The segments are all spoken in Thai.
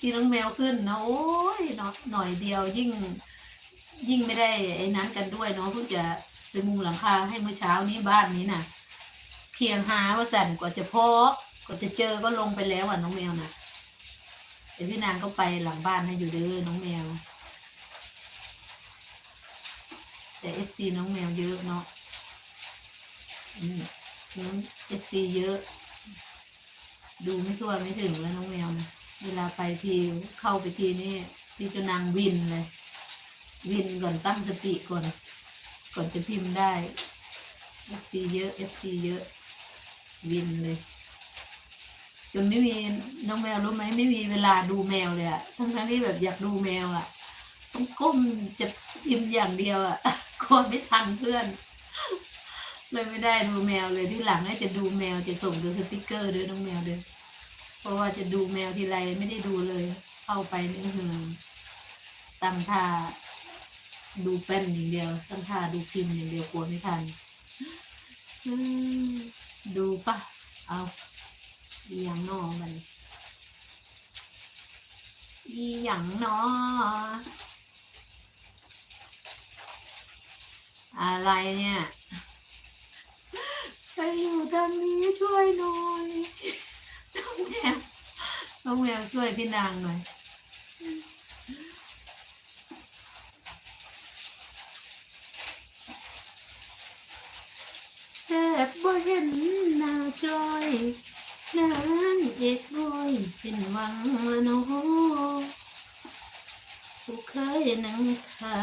ที่น้องแมวขึ้นนะโอ้ยเนาะหน่อยเดียวยิ่ง ยิ่งไม่ได้ไอ้นั้นกันด้วยเนาะเพิ่งจะไปมุงหลังคาให้เมื่อเช้านี้บ้านนี้น่ะเคียงหาว่าสั่นกว่าจะพบกว่าจะเจอก็ลงไปแล้วอะน้องแมวน่ะเดี๋ยวพี่นางก็ไปหลังบ้านให้อยู่เด้อน้องแมว แต่เอฟซีน้องแมวเยอะเนาะอืมน้องเอฟซีเยอะ ดูไม่ทั่วไม่ถึงแล้วน้องแมวนะ เวลาไปทีเข้าไปทีนี่พี่จะนางวินเลย วินก่อนตั้งสติก่อน ก่อนจะพิมพ์ได้ FC เยอะ FC เยอะ วินเลย จนไม่มีน้องแมวรู้ไหมไม่มีเวลาดูแมวเลยอะทั้งทั้งที่แบบอยากดูแมวอะต้องก้มจะพิมพ์อย่างเดียวอะกลัวไม่ทันเพื่อน เลยไม่ได้ดูแมวเลยที่หลังน่าจะดูแมวจะส่งดูสติกเกอร์ด้วยน้องแมวด้วย ราะว่าจะดูแมวทีไรไม่ได้ดูเลย เข้าไปนี่เหือตั้งท่าดูแป้นอย่างเดียว ตั้งท่าดูพิมพ์อย่างเดียวกลัวไม่ทันดูปะเอาอีหยังนอมันอีหยังนออะไรเนี่ยใครอยู่ทางนี้ช่วยหน่อย แมวน้องแมวช่วยพี่นางหน่อยแทบบ่เห็นหน้าจอยนางเอกบอยสิ้นหวังแล้วเน้องผู้เคยนั่งคา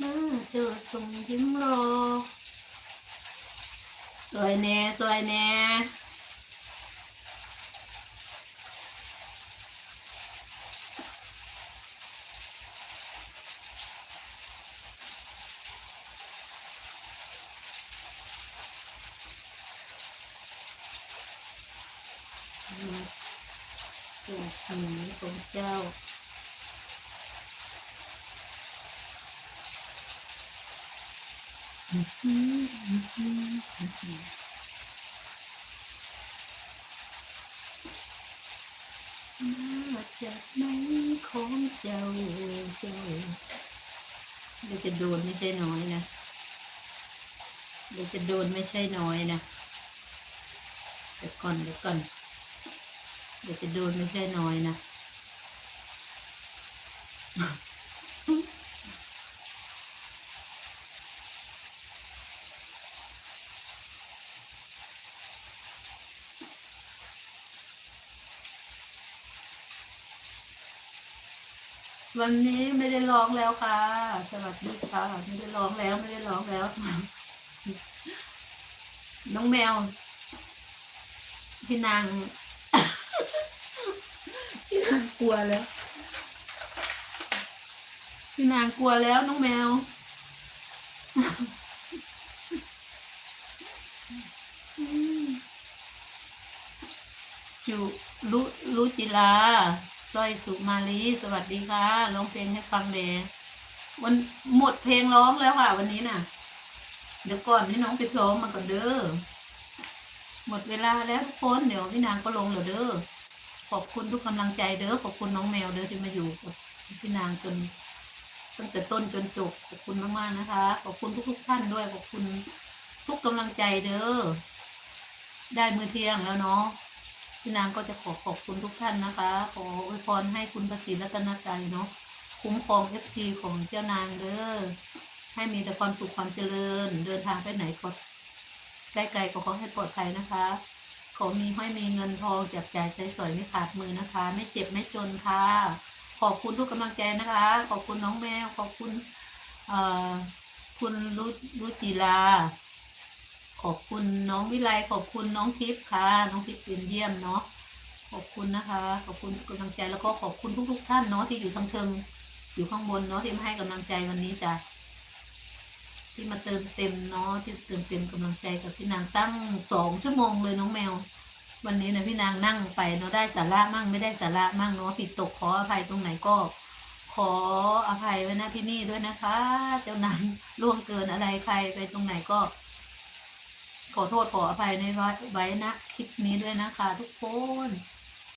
มาเจอส่งยิ้มรอ สวยแน่สวยแน่ จ้าหญิงของเจ้ามาจากไหนของเจ้าเจ้าเดี๋ยวจะโดนไม่ใช่น้อยนะเดี๋ยวจะโดนไม่ใช่น้อยนะเดี๋ยวก่อนเดี๋ยวก่อน เดี๋ยวจะโดนไม่ใช่น้อยนะ วันนี้ไม่ได้ร้องแล้วค่ะ สวัสดีค่ะ ไม่ได้ร้องแล้วไม่ได้ร้องแล้ว น้องแมว พี่นางพี่นาง กลัวแล้ว พี่นางกลัวแล้วน้องแมวจุรุรุจิลาสร้อยสุมาลี สวัสดีค่ะร้องเพลงให้ฟังเดวันหมดเพลงร้องแล้วค่ะ วันนี้น่ะ เดี๋ยวก่อนให้น้องไปซ้อมมาก่อนเด้อ หมดเวลาแล้วทุกคน เดี๋ยวพี่นางก็ลงแล้วเด้อ ขอบคุณทุกกำลังใจเด้อขอบคุณน้องแมวเด้อที่มาอยู่กับพี่นางจนตั้งแต่ต้นจนจบขอบคุณมากๆนะคะ ขอบคุณทุกๆท่านด้วยขอบคุณทุกกำลังใจเด้อได้มือเที่ยงแล้วเนาะพี่นางก็จะขอขอบคุณทุกท่านนะคะ ขออวยพรให้คุณประสิทธิ์รัตนใจเนาะคุ้มครองเอฟซีของเจ้านางเด้อให้มีแต่ความสุขความเจริญ เดินทางไปไหนก็ใกล้ๆก็ขอให้ปลอดภัยนะคะ ขอมีห้อยมีเงินทองจับจ่ายใช้สอยไม่ขาดมือนะคะ ไม่เจ็บไม่จนค่ะ ขอบคุณทุกกำลังใจนะคะ ขอบคุณน้องแมว ขอบคุณเอ่อคุณรุรุจิลา ขอบคุณน้องวิไล ขอบคุณน้องทิพย์ค่ะ น้องทิพย์เป็นเยี่ยมเนาะ ขอบคุณนะคะ ขอบคุณกำลังใจแล้วก็ขอบคุณทุก ๆ ท่านเนาะที่อยู่ทางเทิงอยู่ข้างบนเนาะที่มาให้กำลังใจวันนี้จ้ะ ที่มาเติมเต็มเนาะที่เติมเต็มกำลังใจกับพี่นางตั้งสองชั่วโมงเลยน้องแมว วันนี้นะพี่นางนั่งไปเนาะได้สาระมั่งไม่ได้สาระมั่งเนาะผิดตกขออภัยตรงไหนก็ ขออภัยไว้นะที่นี่ด้วยนะคะ เจ้านางล่วงเกินอะไรใครไปตรงไหนก็ ขอโทษขออภัยในไว้ไว้นะคลิปนี้ด้วยนะคะ ทุกคน